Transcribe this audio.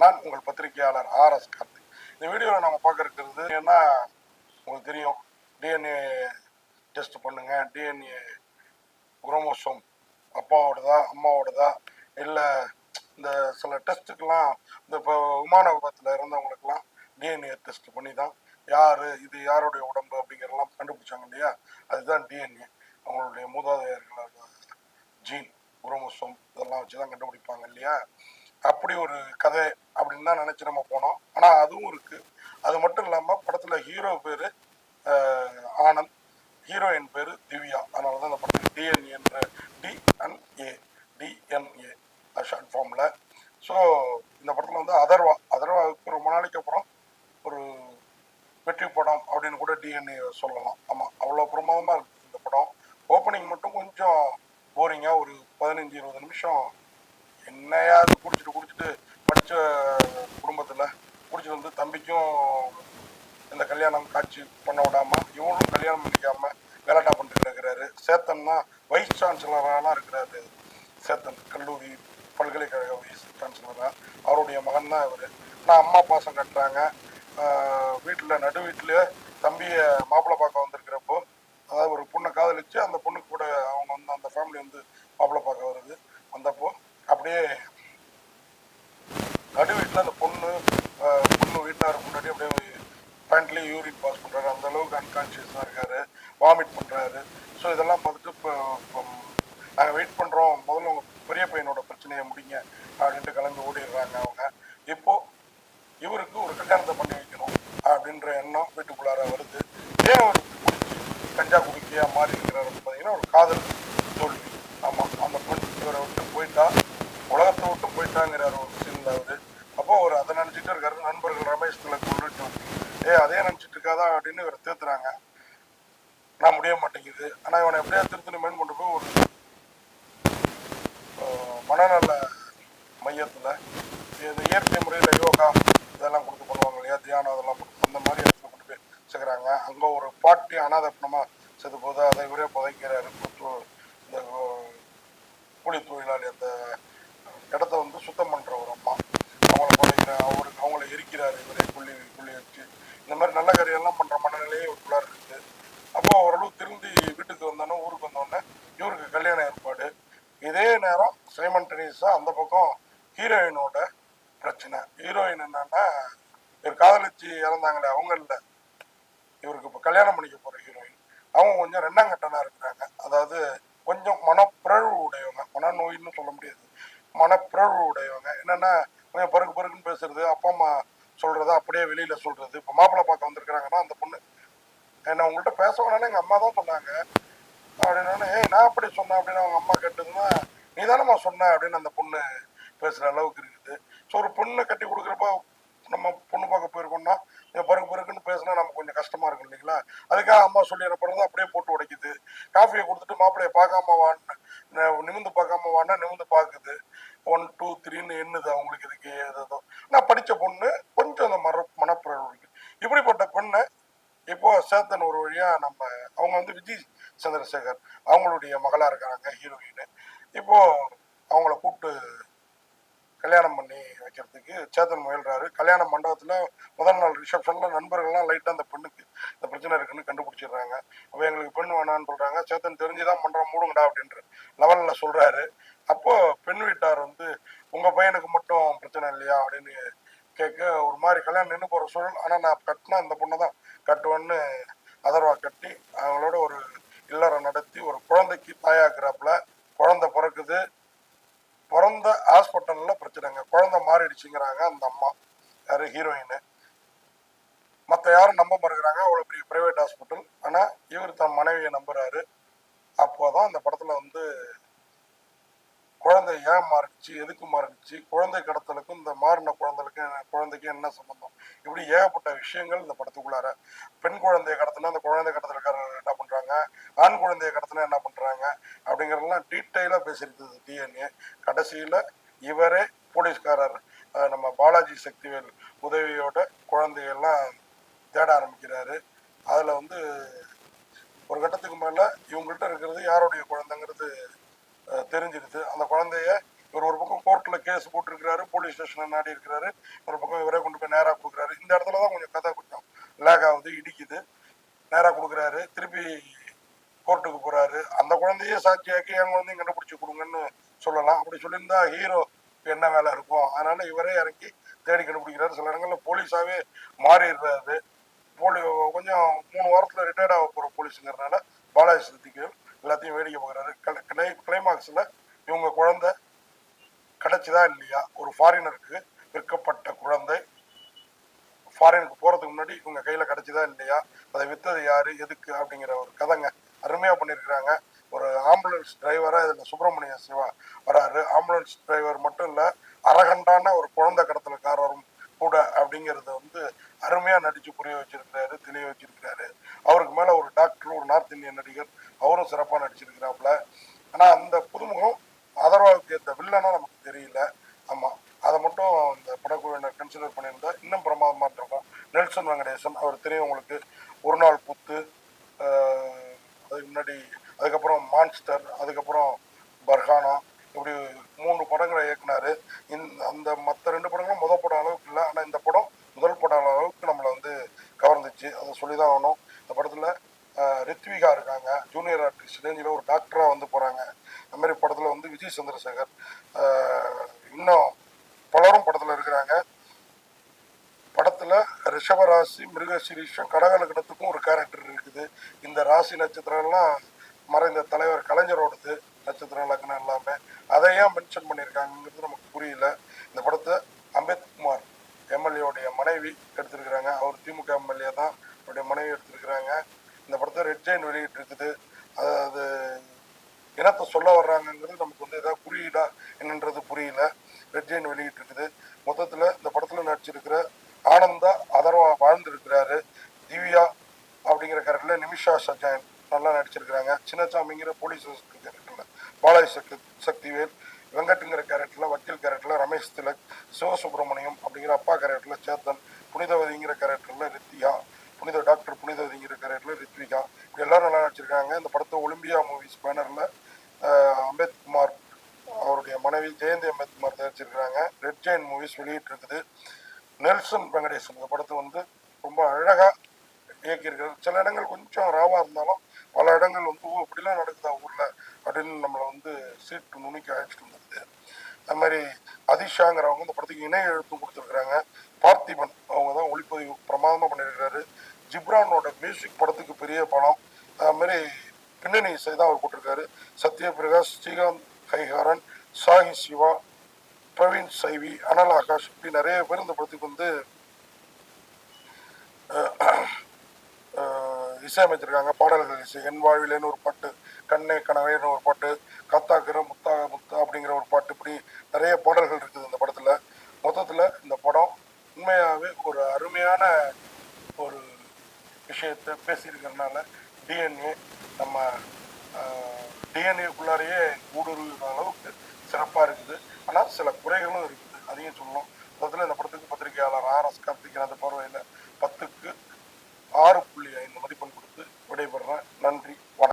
நான் உங்கள் பத்திரிகையாளர் ஆர் எஸ் கார்த்திக். இந்த வீடியோவில் நம்ம பார்க்க இருக்கிறது ஏன்னா உங்களுக்கு தெரியும் டிஎன்ஏ டெஸ்ட் பண்ணுங்க. டிஎன்ஏ குரோமோசோம் அப்பாவோடதா அம்மாவோடதா? இல்லை இந்த சில டெஸ்ட்டுக்கெல்லாம் இந்த இப்போ விமான விபத்தில் இறந்தவங்களுக்கெல்லாம் டிஎன்ஏ டெஸ்ட் பண்ணி தான் யார் இது யாருடைய உடம்பு அப்படிங்கிறதெல்லாம் கண்டுபிடிச்சாங்க இல்லையா? அதுதான் டிஎன்ஏ அவங்களுடைய மூதாதையர்களோட ஜீன் குரோமோசோம் இதெல்லாம் வச்சு தான் கண்டுபிடிப்பாங்க இல்லையா? அப்படி ஒரு கதை அப்படின்னு தான் நினச்சி நம்ம போனோம். ஆனால் அதுவும் இருக்குது அது மட்டும் இல்லாமல் படத்தில் ஹீரோ பேர் ஆனந்த். ஹீரோயின் பேர் திவ்யா. அதனால தான் இந்த படத்துக்கு டிஎன்ஏன்ற டிஎன்ஏ டிஎன்ஏ ஷார்ட் ஃபார்மில் ஸோ இந்த படத்தில் வந்து அதர்வா. அதர்வாவுக்கு ரொம்ப நாளைக்கு அப்புறம் ஒரு வெற்றி படம் அப்படின்னு கூட டிஎன்ஏ சொல்லலாம். ஆமாம் அவ்வளோ பிரமாதமாக இருக்குது இந்த படம். ஓப்பனிங் மட்டும் கொஞ்சம் போரிங்காக ஒரு பதினஞ்சு இருபது நிமிஷம் என்னையா அது குடிச்சிட்டு குடிச்சிட்டு படித்த குடும்பத்தில் குடிச்சிட்டு வந்து தம்பிக்கும் இந்த கல்யாணம் காட்சி பண்ண விடாமல் இவனும் கல்யாணம் பண்ணிக்காமல் கலாட்டா பண்ணிட்டு இருக்கிறாரு. சேத்தன்னா வைஸ் சான்சலராலாம் இருக்கிறாரு. சேத்தன் கல்லூரி பல்கலைக்கழக வைஸ் சான்சலராக அவருடைய மகன் தான் இவர். நான் அம்மா பாசம் கட்டுறாங்க. வீட்டில் நடு வீட்டில் தம்பியை மாப்பிள்ளை பார்க்க வந்திருக்கிறப்போ அதாவது ஒரு பொண்ணை காதலிச்சு அந்த பொண்ணுக்கு கூட அவங்க வந்து அந்த ஃபேமிலி வந்து மாப்பிள்ளை பார்க்க வருது வந்தப்போ அப்படியே நடு வீட்டில் அந்த பொண்ணு ஆஹ், பொண்ணு வீட்டார் முன்னாடி அப்படியே பேண்ட்லேயே யூரின் பாஸ் பண்ணுறாரு அந்த அளவுக்கு அன்கான்ஷியஸாக இருக்காரு வாமிட் பண்ணுறாரு ஸோ இதெல்லாம் பார்த்துட்டு இப்போ நாங்கள் வெயிட் பண்ணுறோம் முதல்ல உங்கள் பெரிய பையனோட பிரச்சனையை முடிங்க அப்படின்ட்டு கிளம்பி ஓடிடுறாங்க அவங்க இப்போ இவருக்கு ஒரு கல்யாணத்தை பண்ணி வைக்கணும் அப்படின்ற எண்ணம் வீட்டுக்குள்ளார வருது ஏன் அவர் குடிச்சு கஞ்சா குடிக்கையா மாறி இருக்கிறாருன்னு பார்த்தீங்கன்னா ஒரு காதல் தோல்வி ஆமாம் அந்த பெண் இவரை விட்டு போயிட்டா உலகத்தை விட்டு போயிட்டாங்கிறார் ஒரு சீனில் அவரு அப்போ அவர் அதை நினச்சிட்டு இருக்காரு நண்பர்கள் ரமேஷ் திலக் உள்ளிட்டு ஏ அதே நினச்சிட்டு இருக்காதா அப்படின்னு இவரை தேத்துறாங்க நான் முடிய மாட்டேங்குது ஆனால் இவனை எப்படியா திருத்தணுமேனு கொண்டு போய் ஒரு ஆஹ், மனநல மையத்தில் இந்த இயற்கை முறையில் யோகா இதெல்லாம் கொடுத்து பண்ணுவாங்க இல்லையா தியானம் அதெல்லாம் கொடுத்து அந்த மாதிரி இடத்துல கொண்டு போய் சேர்க்குறாங்க அங்கே ஒரு பாட்டி அனாதப்பணமாக செத்து போது அதை இவரே புதைக்கிறாரு புத்து- இந்த ஆஹ், கூலி தொழிலாளி அந்த இடத்த வந்து சுத்தம் பண்ணுற ஒரு அம்மா. அவங்கள குறைக்கிற அவருக்கு அவங்கள எரிக்கிறாரு இவரே புள்ளி புள்ளி வச்சு. இந்த மாதிரி நல்ல காரியெல்லாம் பண்ணுற மனநிலையே இவருக்குள்ளார இருக்குது. அப்போ ஓரளவு திரும்பி வீட்டுக்கு வந்தோன்னே ஊருக்கு வந்தோடனே இவருக்கு கல்யாண ஏற்பாடு. இதே நேரம் சைமன்டனியஸாக அந்த பக்கம் ஹீரோயினோட பிரச்சனை. ஹீரோயின் என்னன்னா இவர் காதலிச்சு இறந்தாங்களே அவங்க இல்லை. இவருக்கு இப்போ கல்யாணம் பண்ணிக்க போகிற ஹீரோயின். அவங்க கொஞ்சம் ரெண்டாம் கட்டனாக இருக்கிறாங்க. அதாவது கொஞ்சம் மனப்பிறழ்வு உடையவங்க. மனநோயின்னு சொல்ல முடியாது. மனப்பிறழ்வு உடையவங்க என்னென்னா கொஞ்சம் பருக்கு பருக்குன்னு பேசுறது அப்பா அம்மா சொல்கிறத அப்படியே வெளியில் சொல்கிறது இப்போ மாப்பிள்ளை பார்க்க வந்திருக்கிறாங்கன்னா அந்த பொண்ணு என்ன உங்கள்கிட்ட பேச வேணாலும் எங்கள் அம்மா தான் சொன்னாங்க. அப்படின்னா ஏய் நான் அப்படி சொன்னேன்? அப்படின்னு அவங்க அம்மா கேட்டதுன்னா நீ தானம்மா சொன்ன? அப்படின்னு அந்த பொண்ணு பேசுகிற அளவுக்கு இருக்குது. ஸோ ஒரு பொண்ணை கட்டி கொடுக்குறப்ப நம்ம பொண்ணு பார்க்க போயிருக்கோம்னா பருக்கு பருக்குன்னு பேசினா நமக்கு கொஞ்சம் கஷ்டமா இருக்கும் இல்லைங்களா? அதுக்காக அம்மா சொல்லி அனுப்புறது அப்படியே போட்டு உடைக்குது. காஃபியை கொடுத்துட்டு மாப்பிள்ளைய பார்க்காம வான்னு நிமிந்து பார்க்காம வான்னா நிமிந்து பார்க்குது. ஒன் டூ த்ரீன்னு எண்ணுது அவங்களுக்கு இதுக்கு ஏதோ நான் படித்த பொண்ணு கொஞ்சம் அந்த மர மனப்பிறகு இப்படிப்பட்ட பெண்ணை இப்போ சேத்தன் ஒரு வழியா நம்ம அவங்க வந்து விஜய் சந்திரசேகர் அவங்களுடைய மகளா இருக்கிறாங்க ஹீரோயின் இப்போ அவங்கள கூப்பிட்டு கல்யாணம் பண்ணி சேத்தன் முயல்றாரு. கல்யாண மண்டபத்துல முதல் நாள் ரிசப்ஷன்ல நண்பர்கள்லாம் லைட்டா அந்த பெண்ணுக்கு இந்த பிரச்சனை இருக்குன்னு கண்டுபிடிச்சிடுறாங்க. அப்போ எங்களுக்கு பெண் வேணான்னு சொல்றாங்க. சேத்தன் தெரிஞ்சுதான் பண்றோம் மூடுங்கடா அப்படின்ற லெவல்ல சொல்றாரு. அப்போ பெண் வீட்டார் வந்து உங்க பையனுக்கு மட்டும் பிரச்சனை இல்லையா? அப்படின்னு கேட்க ஒரு மாதிரி கல்யாணம் நின்று போற சூழல். ஆனா நான் கட்டினா அந்த பொண்ணை தான் கட்டுவேன்னு அதர்வா கட்டி அவங்களோட ஒரு இல்லறம் நடத்தி ஒரு குழந்தைக்கு தாயாக்குறாப்புல குழந்தை பிறக்குது. பிறந்த ஹாஸ்பிட்டல்ல பிரச்சனைங்க. குழந்தை மாறிடுச்சுங்கிறாங்க அந்த அம்மா. யாரு ஹீரோயின். மற்ற யாரும் நம்ப மறுக்கிறாங்க அவ்வளோ பெரிய பிரைவேட் ஹாஸ்பிட்டல் ஆனால் இவர் தன் மனைவியை நம்புறாரு. அப்போதான் அந்த படத்துல வந்து குழந்தை ஏன் மாறிச்சு எதுக்கு மாறிச்சு குழந்தை கடத்தலுக்கும் இந்த மாறின குழந்தைக்கும் குழந்தைக்கு என்ன சம்பந்தம்? இப்படி ஏகப்பட்ட விஷயங்கள் இந்த படத்துக்குள்ளார. பெண் குழந்தைய கடத்தினா அந்த குழந்தை கடத்தலுக்காரர் என்ன பண்றாங்க? ஆண் குழந்தைய கடத்தினா என்ன பண்றாங்க? அப்படிங்கறதெல்லாம் டீட்டெயிலாக பேசியிருந்தது டிஎன்ஏ. கடைசியில இவரே போலீஸ்காரர் நம்ம பாலாஜி சக்திவேல் உதவியோட குழந்தையெல்லாம் தேட ஆரம்பிக்கிறாரு. அதுல வந்து ஒரு கட்டத்துக்கு மேல இவங்கள்ட்ட இருக்கிறது யாருடைய குழந்தை? தெரிஞ்சிடுது. அந்த குழந்தைய இவர் ஒரு பக்கம் கோர்ட்டில் கேஸ் போட்டிருக்கிறாரு போலீஸ் ஸ்டேஷனில் நாடி இருக்கிறாரு. ஒரு பக்கம் இவரே கொண்டு போய் நேராக கொடுக்குறாரு. இந்த இடத்துல தான் கொஞ்சம் கதை கொஞ்சம் லேக் ஆகுது இடிக்குது. நேராக கொடுக்குறாரு. திருப்பி கோர்ட்டுக்கு போகிறாரு அந்த குழந்தையே சாட்சியாக்கி என் குழந்தையும் கண்டுபிடிச்சி கொடுங்கன்னு சொல்லலாம். அப்படி சொல்லியிருந்தா ஹீரோ என்ன வேலை இருக்கும்? அதனால இவரே இறங்கி தேடி கண்டுபிடிக்கிறாரு. சில இடங்களில் போலீஸாகவே மாறிடுறாரு. போலி கொஞ்சம் மூணு வாரத்தில் ரிட்டையர்ட் ஆக போகிற போலீஸுங்கிறதுனால பாலாஜி சித்திக்கு எல்லாத்தையும் வேடிக்கை பார்க்குறாரு. கிளைமாக்ஸ்ல இவங்க குழந்தை கிடச்சிதா இல்லையா? ஒரு ஃபாரினருக்கு விற்கப்பட்ட குழந்தை. ஃபாரினுக்கு போகிறதுக்கு முன்னாடி இவங்க கையில் கிடைச்சிதா இல்லையா? அதை வித்தது யார்? எதுக்கு? அப்படிங்கிற ஒரு கதைங்க அருமையாக பண்ணியிருக்கிறாங்க. ஒரு ஆம்புலன்ஸ் டிரைவராக இதில் சுப்பிரமணிய சிவா வராரு. ஆம்புலன்ஸ் டிரைவர் மட்டும் இல்லை அரகண்டான ஒரு குழந்தை கடத்தலுக்காரரும் கூட அப்படிங்கறத வந்து அருமையாக நடித்து புரிய வச்சிருக்கிறாரு தெளிய வச்சிருக்கிறாரு. அவருக்கு மேலே ஒரு டாக்டர் ஒரு நார்த் இந்தியன் நடிகர் அவரும் சிறப்பாக நடிச்சிருக்கிறாப்புல. ஆனால் அந்த புதுமுகம் அதர்வாவுக்கு ஏற்ற வில்லனா நமக்கு தெரியல. ஆமாம் அதை மட்டும் இந்த படக்குழுவினர் கன்சிடர் பண்ணியிருந்தா இன்னும் பிரமாதமாக இருக்கும். நெல்சன் வெங்கடேசன் அவர் தெரியும் உங்களுக்கு. ஒரு நாள் புத்து அதுக்கு முன்னாடி அதுக்கப்புறம் மான்ஸ்டர் அதுக்கப்புறம் பர்ஹானா இப்படி மூணு படங்களை இயக்குனாரு. இந்த அந்த மற்ற ரெண்டு படங்களும் முதல் படம் அளவுக்கு இல்லை. ஆனால் இந்த படம் முதல் படம் அளவுக்கு நம்மளை வந்து கவர்ந்துச்சு. அதை சொல்லி தான் ஆகணும். படத்தில் ரித்விகா இருக்காங்க. ஜூனியர் ஆர்டிஸ்ட் ரேஞ்சில் ஒரு டாக்டராக வந்து போகிறாங்க அந்த மாதிரி படத்தில் வந்து விஜய் சந்திரசேகர் இன்னும் பலரும் படத்தில் இருக்கிறாங்க. படத்தில் ரிஷபராசி மிருகசிரீஷம் கடகலக்கணத்துக்கும் ஒரு கேரக்டர் இருக்குது. இந்த ராசி நட்சத்திரம்லாம் மறைந்த தலைவர் கலைஞரோடது நட்சத்திரம் லக்னம் எல்லாமே. அதை ஏன் மென்ஷன் பண்ணியிருக்காங்கிறது நமக்கு புரியல. இந்த படத்தை அம்பேத்குமார் எம்எல்ஏவுடைய மனைவி எடுத்திருக்கிறாங்க. அவர் திமுக எம்எல்ஏ தான். அவருடைய மனைவி எடுத்திருக்கிறாங்க. இந்த படத்தை ரெட் ஜெயின் வெளியிட்டு இருக்குது அதாவது இனத்தை சொல்ல வர்றாங்கங்கிறது நமக்கு வந்து ஏதாவது குறியீடா என்னன்றது புரியல. ரெட் ஜெயின் வெளியிட்டு இருக்குது மொத்தத்தில் இந்த படத்தில் நடிச்சிருக்கிற ஆனந்தா அதர்வா வாழ்ந்திருக்கிறாரு. திவ்யா அப்படிங்கிற கேரக்டரில் நிமிஷா சஜாயன் நல்லா நடிச்சிருக்கிறாங்க. சின்னசாமிங்கிற போலீஸ் கேரக்டரில் பாலாஜி சக்தி சக்திவேல் வெங்கட்டுங்கிற கேரக்டரில் வக்கீல் கேரக்டரில் ரமேஷ் திலக் சிவசுப்ரமணியம் அப்படிங்கிற அப்பா கேரக்டரில் சேத்தன் புனிதவதிங்கிற கேரக்டரில் ரித்தியா புனித டாக்டர் புனிதவதிங்கிற கேரக்டர்ல ரித்விகா. இப்படி எல்லாரும் நல்லா நடிச்சிருக்காங்க. இந்த படத்தை ஒலிம்பியா மூவிஸ் பேனரில் அம்பேத்குமார் அவருடைய மனைவி ஜெயந்தி அம்பேத்குமார் தயாரிச்சிருக்கிறாங்க. ரெட் ஜெயின் மூவிஸ் வெளியிட்டு இருக்குது நெல்சன் வெங்கடேசன் இந்த படத்தை வந்து ரொம்ப அழகாக இயக்கியிருக்கிறார். சில இடங்கள் கொஞ்சம் ராவாக இருந்தாலும் பல இடங்கள் வந்து ஓ இப்படிலாம் நடக்குதா ஊரில்? அப்படின்னு நம்மளை வந்து சீட்டு நுணுக்கி அழைச்சிட்டு வந்தது. அது மாதிரி அதிஷாங்கிறவங்க இந்த படத்துக்கு இணை எழுத்தும் கொடுத்துருக்குறாங்க. பார்த்திபன் அவங்க தான் ஒளிப்பதிவு பிரமாதமாக பண்ணியிருக்கிறாரு ஜிப்ரானோட மியூசிக் படத்துக்கு பெரிய படம் அதுமாரி பின்னணி இசை தான் அவர் போட்டிருக்காரு. சத்யபிரகாஷ் ஸ்ரீகாந்த் கைகாரன் சாஹி சிவா பிரவீன் சைவி அனல் ஆகாஷ் இப்படி நிறைய பேர் இந்த படத்துக்கு வந்து இசையமைச்சிருக்காங்க பாடல்கள் இசை என் வாழ்விலேன்னு ஒரு பாட்டு கண்ணே கனவேன்னு ஒரு பாட்டு காத்தாக்கிற முத்தா முத்தா அப்படிங்கிற ஒரு பாட்டு இப்படி நிறைய பாடல்கள் இருக்குது இந்த படத்தில். மொத்தத்தில் இந்த படம் உண்மையாகவே ஒரு அருமையான ஒரு விஷயத்த பேசியிருக்கிறதுனால டிஎன்ஏ நம்ம டிஎன்ஏக்குள்ளாரையே ஊடுருவிற அளவுக்கு சிறப்பாக இருக்குது. ஆனால் சில குறைகளும் இருக்குது. அதையும் சொல்லணும். அதில் இந்த படத்துக்கு பத்திரிகையாளர் ஆர் எஸ் அந்த பார்வையில் பத்துக்கு ஆறு புள்ளி ஐந்து மதிப்பெண் கொடுத்து விடைபெறேன். நன்றி. வணக்கம்.